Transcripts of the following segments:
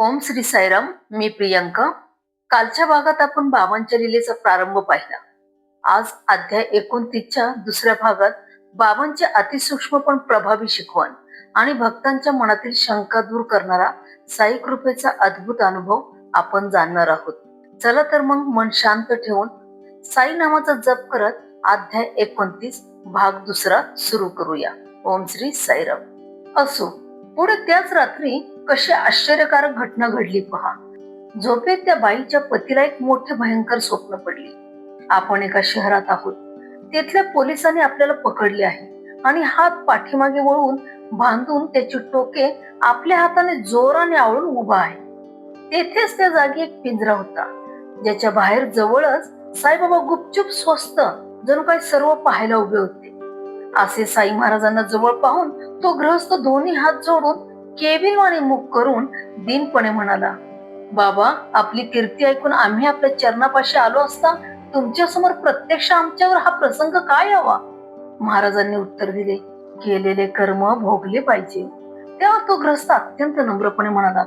ओम श्री साईराम मी प्रियंका. कालच्या भागात आपण बाबांच्या लिलेचा प्रारंभ पाहिला. आज अध्याय एकोणतीसच्या दुसऱ्या भागात बाबांचे अतिसूक्ष्म पण प्रभावी शिकवण आणि भक्तांच्या मनातील शंका दूर करणारा साई कृपेचा अद्भुत अनुभव आपण जाणणार आहोत. चला तर मग मन शांत ठेवून साई नामाचा जप करत अध्याय एकोणतीस भाग दुसरा सुरू करूया. ओम श्री साईराम. असो पुढे त्याच रात्री कशी आश्चर्यकारक घटना घडली पहा. झोपेत त्या बाईच्या पतीला एक मोठे भयंकर स्वप्न पडले. आपण एका शहरात आहोत. तिथल्या पोलिसांनी आपल्याला पकडले आहे आणि हात पाठीमागे वळून बांधून त्याची टोके आपल्या हाताने जोराने आवळून उभा आहे. तेथेच त्या जागी एक पिंजरा होता. ज्याच्या बाहेर जवळच साईबाबा गुपचूप स्वस्त जणू काही सर्व पाहायला उभे होते. असे साई महाराजांना जवळ पाहून तो गृहस्थ दोन्ही हात जोडून केविलवाणी मुख करून दिनपणे म्हणाला बाबा आपली कीर्ती ऐकून आम्ही आपल्या चरणापाशी आलो असता तुमच्यासमोर प्रत्यक्ष आमच्यावर हा प्रसंग काय यावा? महाराजांनी उत्तर दिले केलेले कर्म भोगले पाहिजे. तेव्हा तो ग्रस्त अत्यंत नम्रपणे म्हणाला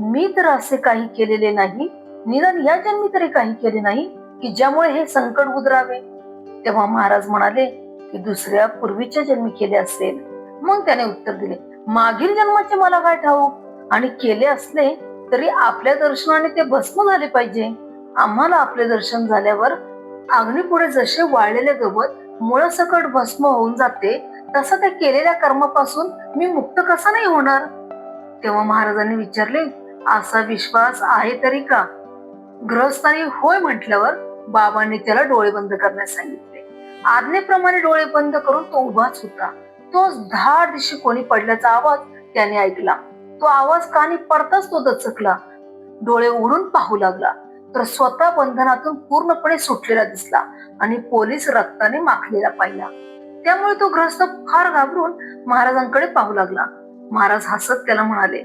मी तर असे काही केलेले नाही निदान या जन्मी तरी काही केले नाही की ज्यामुळे हे संकट उदरावे. तेव्हा महाराज म्हणाले की दुसऱ्या पूर्वीच्या जन्मी केले असेल. मग त्याने उत्तर दिले मागील जन्माचे मला काय ठाऊक? आणि केले असले तरी आपल्या दर्शनाने ते भस्म झाले पाहिजे. आम्हाला आपले दर्शन झाल्यावर अग्नीपुढे जसे वाळलेले गवत मुळसकट भस्म होऊन जाते तसं त्या केलेल्या कर्मापासून मी मुक्त कसा नाही होणार? तेव्हा महाराजांनी विचारले असा विश्वास आहे तरी का? ग्रहस्थानी होय म्हटल्यावर बाबांनी त्याला डोळे बंद करण्यास सांगितले. आज्ञेप्रमाणे डोळे बंद करून तो उभाच होता. तोच धाड दिशी कोणी पडल्याचा आवाज त्याने ऐकला. तो आवाज कानी पडताच तो दचकला. डोळे उडून पाहू लागला. तर स्वतः बंधनातून पूर्णपणे सुटलेला दिसला आणि पोलीस रक्ताने माखलेला पाहिला. त्यामुळे तो ग्रस्त फार घाबरून महाराजांकडे पाहू लागला. महाराज हसत त्याला म्हणाले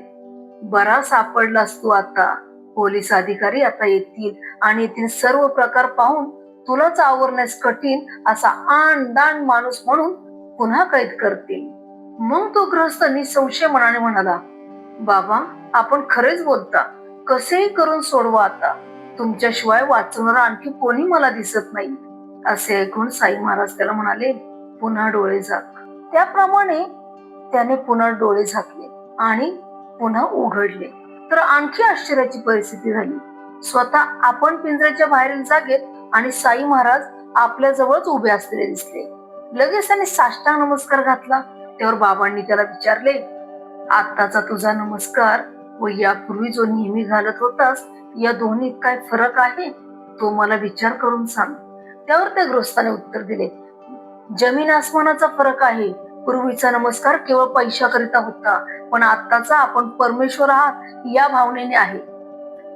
बरा सापडलास तू आता. पोलीस अधिकारी आता येतील आणि येथील सर्व प्रकार पाहून तुलाच आवरण्यास कठीण असा आण दान माणूस म्हणून पुन्हा कैद करतील. मग तो ग्रस्त निसंशय मनाने म्हणाला बाबा आपण खरेच बोलता. कसेही करून सोडवा आता. तुमच्याशिवाय वाचवणारा आणखी कोणी मला दिसत नाही. असे ऐकून साई महाराज त्याला म्हणाले पुन्हा डोळे झाक. त्याप्रमाणे त्याने पुन्हा डोळे झाकले आणि पुन्हा उघडले. तर आणखी आश्चर्याची परिस्थिती झाली. स्वतः आपण पिंजऱ्याच्या बाहेरील जागेत आणि साई महाराज आपल्या जवळच उभे असलेले दिसले. लगेच त्याने साष्टांग नमस्कार घातला. त्यावर बाबांनी त्याला विचारले आत्ताचा तुझा नमस्कार व यापूर्वी जो नेहमी घालत होतास या दोन्हीत काय फरक आहे? तो मला विचार करून सांग. त्यावर त्या गृहस्थाने उत्तर दिले जमीन आसमानाचा फरक आहे. पूर्वीचा नमस्कार केवळ पैशाकरिता होता पण आत्ताचा आपण परमेश्वर आहात या भावनेने आहे.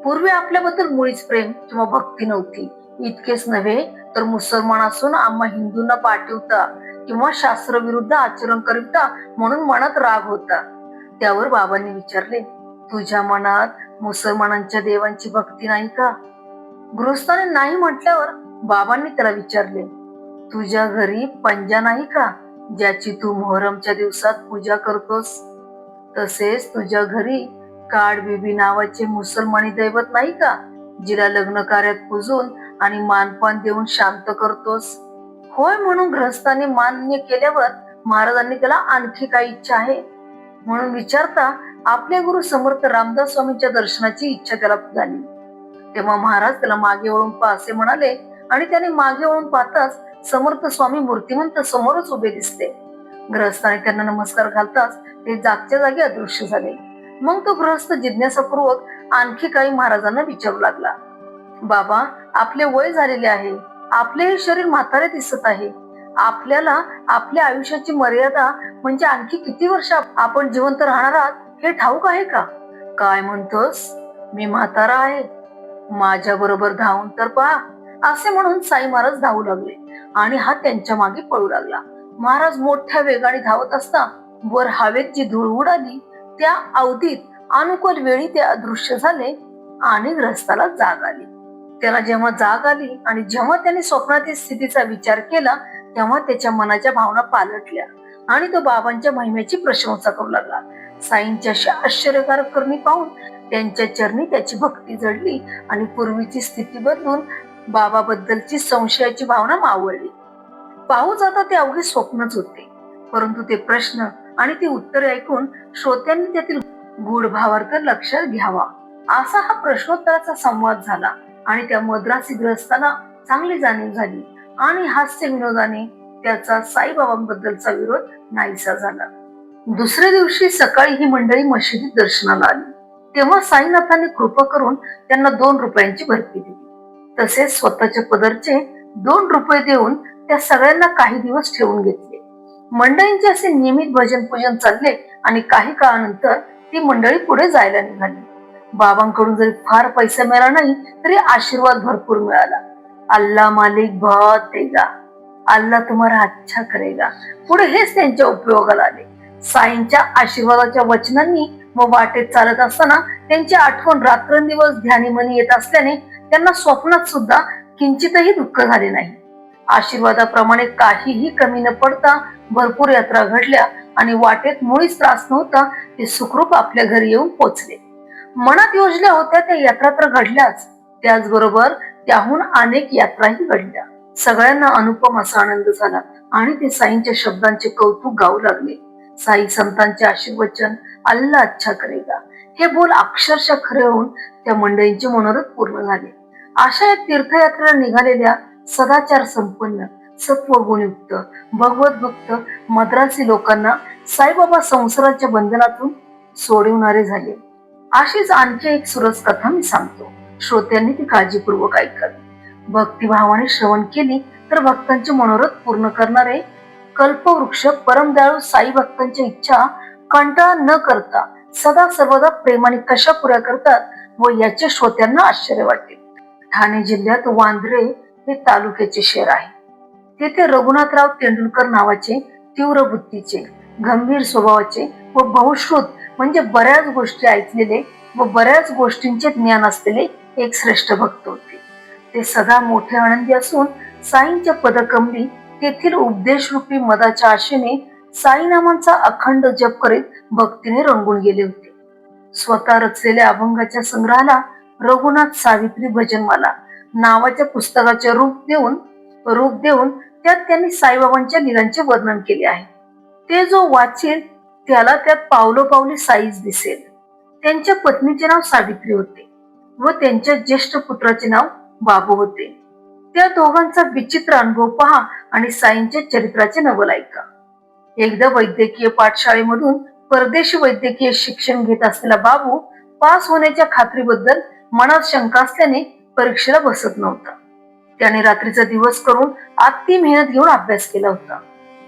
पूर्वी आपल्याबद्दल मुळीच प्रेम किंवा भक्ती नव्हती. इतकेच नव्हे तर मुसलमान असून आम्हा हिंदूंना पाठवता किंवा शास्त्र विरुद्ध आचरण करीता म्हणून मनात राग होता. त्यावर बाबांनी विचारले तुझ्या मनात मुसलमानांच्या देवांची भक्ती नाही का? गृहस्थाने नाही म्हटल्यावर बाबांनी त्याला विचारले तुझ्या घरी पंजा नाही का ज्याची तू मोहरमच्या दिवसात पूजा करतोस? तसेच तुझ्या घरी काड बीबी नावाचे मुसलमानी दैवत नाही का जिला लग्न कार्यात पूजून आणि मानपान देऊन शांत करतोस? होय म्हणून ग्रहस्थाने मान्य केल्यावर महाराजांनी त्याला आणखी काही इच्छा आहे? म्हणून विचारता आपले गुरु समर्थ रामदास स्वामींच्या दर्शनाची इच्छा त्याला झाली. तेव्हा महाराज त्याला मागे वळून पा असे म्हणाले आणि त्याने मागे वळून पाहताच समर्थ स्वामी मूर्तिमंत समोरच उभे दिसते ग्रहस्थाने त्यांना नमस्कार घालताच ते जागच्या जागी अदृश्य झाले. मग तो गृहस्थ जिज्ञासापूर्वक आणखी काही महाराजांना विचारू लागला. बाबा आपले वय झालेले आहे. आपले हे शरीर म्हातारे दिसत आहे. आपल्याला आपल्या आयुष्याची मर्यादा म्हणजे आणखी किती वर्ष आपण जिवंत राहणार आहात हे ठाऊक आहे का? काय म्हणतोस? मी म्हातारा आहे. माझ्या बरोबर धावून तर पहा. असे म्हणून साई महाराज धावू लागले आणि हा त्यांच्या मागे पळू लागला. महाराज मोठ्या वेगाने धावत असता वर हवेत जी धूळ उडाली. त्या अवधीत अनुकूल वेळी ते अदृश्य झाले आणि ग्रस्ताला जाग आली. त्याला जेव्हा जाग आली आणि जेव्हा त्याने स्वप्नातील स्थितीचा विचार केला तेव्हा त्याच्या मनाच्या भावना पालटल्या आणि तो बाबांच्या महिमेची प्रशंसा करू लागला. साईंच्या अशा आश्चर्यकारक करणी पाहून त्यांच्या चरणी त्याची भक्ती जडली आणि पूर्वीची स्थिती बदलून बाबाबद्दलची संशयाची भावना मावळली. पाहू जाता ते अवघे स्वप्नच होते परंतु ते प्रश्न आणि ती उत्तरे ऐकून श्रोत्यांनी त्यातील गूढ भावार्थ लक्षात घ्यावा. असा हा प्रश्नोत्तराचा संवाद झाला. आणि त्या मद्रासी ग्रस्ताला चांगली जाणीव झाली. आणि हास्य विनोदाने त्याचा साईबाबांबद्दलचा विरोध नाहीसा झाला. दुसऱ्या दिवशी सकाळी ही मंडळी मशिदीत दर्शनाला आली. तेव्हा साईनाथांनी कृपा करून त्यांना दोन रुपयांची भरती दिली. तसेच स्वतःच्या पदरचे दोन रुपये देऊन त्या सगळ्यांना काही दिवस ठेवून घेतले. मंडळींचे असे नियमित भजन पूजन चालले आणि काही काळानंतर ती मंडळी पुढे जायला निघाली. बाबांकडून जरी फार पैसा मिळाला नाही तरी आशीर्वाद भरपूर मिळाला. अल्लाह मालिक बहुत देगा. अल्ला तुम्हाला अच्छा करेगा. पुढे हेच त्यांच्या उपयोगाला आले. साईंच्या आशीर्वादाच्या वचनांनी व वाटेत चालत असताना त्यांची आठवण रात्रंदिवस ध्यानीमनी येत असल्याने त्यांना स्वप्नात सुद्धा किंचितही दुःख झाले नाही. आशीर्वादाप्रमाणे काहीही कमी न पडता भरपूर यात्रा घडल्या आणि वाटेत मुळीच त्रास नव्हता ते सुखरूप आपल्या घरी येऊन पोचले. मनात योजल्या होत्या त्या यात्रा तर घडल्याच. त्याचबरोबर त्याहून अनेक यात्राही घडल्या. सगळ्यांना अनुपम असा आनंद झाला आणि ते साईंच्या शब्दांचे कौतुक गाऊ लागले. साई संतांचे आशीर्वचन अल्ला अच्छा करेगा. हे बोल अक्षरशः खरे होऊन त्या मंडळींचे मनोरथ पूर्ण झाले. अशा या तीर्थयात्रेला निघालेल्या सदाचार संपन्न सत्वगुणयुक्त भगवत भक्त मद्रासी लोकांना साईबाबा संसाराच्या बंधनातून सोडवणारे झाले. अशीच आणखी एक सुरस कथा मी सांगतो. श्रोत्यांनी ती काळजीपूर्वक ऐकावी. भक्तिभावाने श्रवण केली तर भक्तांचे मनोरथ पूर्ण करणारे कल्पवृक्ष परमदयाळू साई भक्तांच्या इच्छा कंटाळा न करता सदा सर्वदा प्रेमाने कशा पुऱ्या करतात व याचे श्रोत्यांना आश्चर्य वाटते ठाणे जिल्ह्यात वांद्रे हे तालुक्याचे शहर आहे. तेथे रघुनाथराव तेंडुलकर नावाचे तीव्र बुद्धीचे गंभीर स्वभावाचे व बहुश्रुत म्हणजे बऱ्याच गोष्टी ऐकलेले व बऱ्याच गोष्टींचे ज्ञान असलेले एक श्रेष्ठ भक्त होते. ते सदा मोठे आनंदी असून साईंच्या पदकमली तेथील उपदेशरूपी मदाच्या आशेने साईनामांचा अखंड जप करीत भक्तीने रंगून गेले होते. स्वतः रचलेल्या अभंगाच्या संग्रहाला रघुनाथ सावित्री भजनमाला नावाच्या पुस्तकाचे रूप देऊन रूप देऊन त्यात त्यांनी साईबाबांच्या लिलांचे वर्णन केले आहे. ते जो वाचेल त्याला त्यात पावलोपावली साईज दिसेल. त्यांच्या पत्नीचे नाव सावित्री होते व त्यांच्या ज्येष्ठ पुत्राचे नाव बाबू होते. त्या दोघांचा विचित्र अनुभव पहा आणि साईंच्या चरित्राचे नवल ऐका. एकदा वैद्यकीय पाठशाळेमधून परदेशी वैद्यकीय शिक्षण घेत असलेला बाबू पास होण्याच्या खात्रीबद्दल मनात शंका असल्याने परीक्षेला बसत नव्हता. त्याने रात्रीचा दिवस करून अति मेहनत घेऊन अभ्यास केला होता.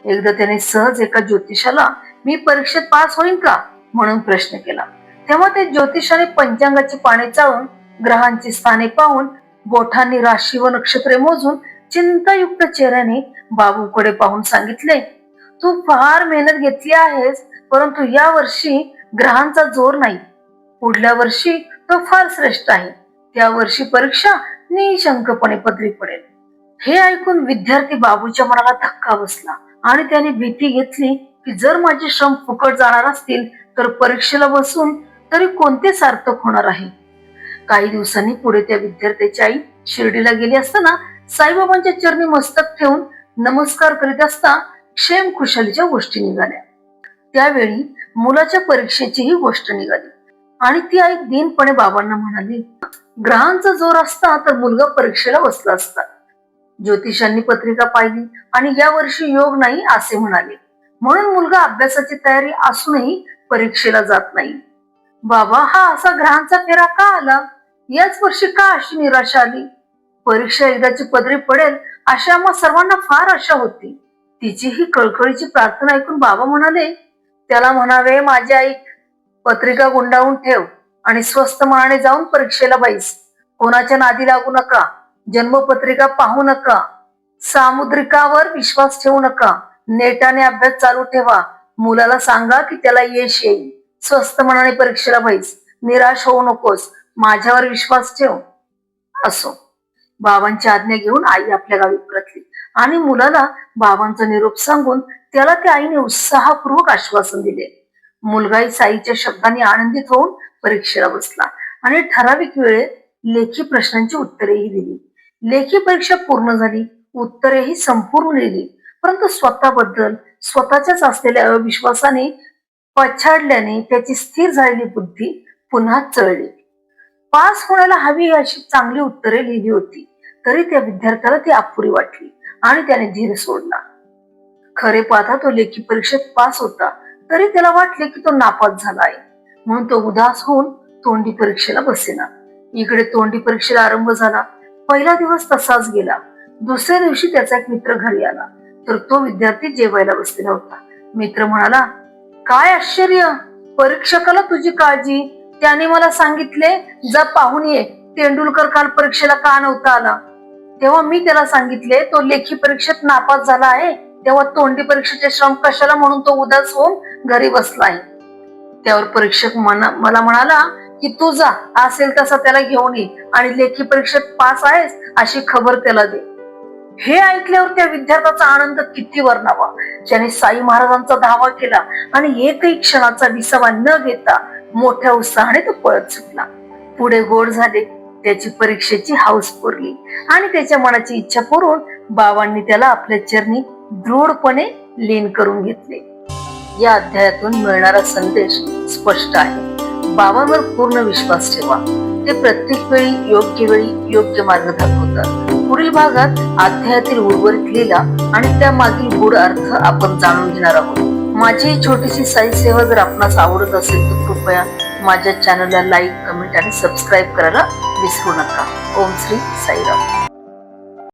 एकदा त्याने सहज एका ज्योतिषाला मी परीक्षेत पास होईन का? म्हणून प्रश्न केला. तेव्हा ते ज्योतिषाने पंचांगाची पाने चाळून ग्रहांची स्थाने पाहून बोठांनी राशी व नक्षत्रे मोजून चिंतायुक्त चेहऱ्याने बाबूकडे पाहून सांगितले तू फार मेहनत घेतली आहेस परंतु या वर्षी ग्रहांचा जोर नाही. पुढल्या वर्षी तो फार श्रेष्ठ आहे. त्या वर्षी परीक्षा निशंकपणे पदरी पडेल. हे ऐकून विद्यार्थी बाबूच्या मनाला धक्का बसला आणि त्याने भीती घेतली की जर माझे श्रम फुकट जाणार असतील तर परीक्षेला बसून तरी कोणते सार्थक होणार आहे? काही दिवसांनी पुढे त्या विद्यार्थ्याची आई शिर्डीला गेली असताना साईबाबांच्या चरणी मस्तक ठेवून नमस्कार करीत असता क्षेम खुशालीच्या गोष्टी निघाल्या. त्यावेळी मुलाच्या परीक्षेची ही गोष्ट निघाली. आणि ती आई दीनपणे बाबांना म्हणाली ग्रहांचा जोर असता तर मुलगा परीक्षेला बसला असता. ज्योतिषांनी पत्रिका पाहिली आणि या वर्षी योग नाही असे म्हणाले. म्हणून मुलगा अभ्यासाची तयारी असूनही परीक्षेला जात नाही. बाबा हा असा ग्रहांचा फेरा का आला? याच वर्षी का अशी निराशा आली? परीक्षा एकदाची पदरी पडेल अशा आम्हा सर्वांना फार आशा होती. तिची ही कळकळीची प्रार्थना ऐकून बाबा म्हणाले त्याला म्हणावे माझी आई पत्रिका गुंडाळून ठेव आणि स्वस्त मनाने जाऊन परीक्षेला बैस. कोणाच्या नादी लागू नका. जन्मपत्रिका पाहू नका. सामुद्रिकावर विश्वास ठेवू नका. नेटाने अभ्यास चालू ठेवा. मुलाला सांगा की त्याला यश येईल. स्वस्त मनाने परीक्षेला बैस. निराश होऊ नकोस. माझ्यावर विश्वास ठेव. असो. बाबांची आज्ञा घेऊन आई आपल्या गावी परतली. आणि मुलाला बाबांचा निरोप सांगून त्याला त्या आईने उत्साहपूर्वक आश्वासन दिले. मुलगाही साईच्या शब्दांनी आनंदित होऊन परीक्षेला बसला आणि ठराविक वेळेत लेखी प्रश्नांची उत्तरेही दिली. लेखी परीक्षा पूर्ण झाली. उत्तरेही संपूर्ण लिहिली परंतु स्वतःबद्दल स्वतःच्याच असलेल्या अविश्वासाने पछाडल्याने त्याची स्थिर झालेली बुद्धी पुन्हा चळली. पास होण्याला हवी अशी चांगली उत्तरे लिहिली होती तरी त्या विद्यार्थ्याला ती अपुरी वाटली आणि त्याने धीर सोडला. खरे पाहता तो लेखी परीक्षेत पास होता तरी त्याला वाटले की तो नापास झाला आहे. म्हणून तो उदास होऊन तोंडी परीक्षेला बसेना. इकडे तोंडी परीक्षेला आरंभ झाला. पहिला दिवस तसाच गेला. दुसऱ्या दिवशी त्याचा एक मित्र घरी आला. तर तो विद्यार्थी जेवायला बसलेला होता. मित्र म्हणाला काय आश्चर्य! परीक्षकाला तुझी काळजी. त्याने मला सांगितले जा पाहून ये. तेंडुलकर काल परीक्षेला का नव्हता आला? तेव्हा मी त्याला सांगितले तो लेखी परीक्षेत नापास झाला आहे. तेव्हा तोंडी परीक्षेचे श्रम कशाला म्हणून तो उदास होऊन घरी बसला आहे? त्यावर परीक्षक मला म्हणाला की तू जा. असेल तसा त्याला घेऊन ये. आणि लेखी परीक्षेत पास आहेस अशी खबर त्याला दे. हे ऐकल्यावर त्या विद्यार्थ्याचा आनंद किती वर्णावा ज्याने साई महाराजांचा धावा केला आणि एकही क्षणाचा विसावा न घेता मोठ्या उत्साहाने तो पळत सुटला. पुढे गोड झाले त्याची परीक्षेची हाऊस पुरली आणि त्याच्या मनाची इच्छा पुरून बाबांनी त्याला आपल्या चरणी दृढपणे लीन करून घेतले. या अध्यायातून मिळणारा संदेश स्पष्ट आहे. बाबांवर पूर्ण विश्वास ठेवा. ते प्रत्येक वेळी योग्य वेळी योग्य मार्ग दाखवतात. पुढील भागात अध्यायातील उर्वरित लीला आणि त्या मागील गूढ अर्थ आपण जाणून घेणार आहोत. माझी छोटीशी साई सेवा जर आपणास आवडत असेल तर कृपया माझ्या चॅनलला लाईक कमेंट आणि सबस्क्राईब करायला विसरू नका. ओम श्री साईराम.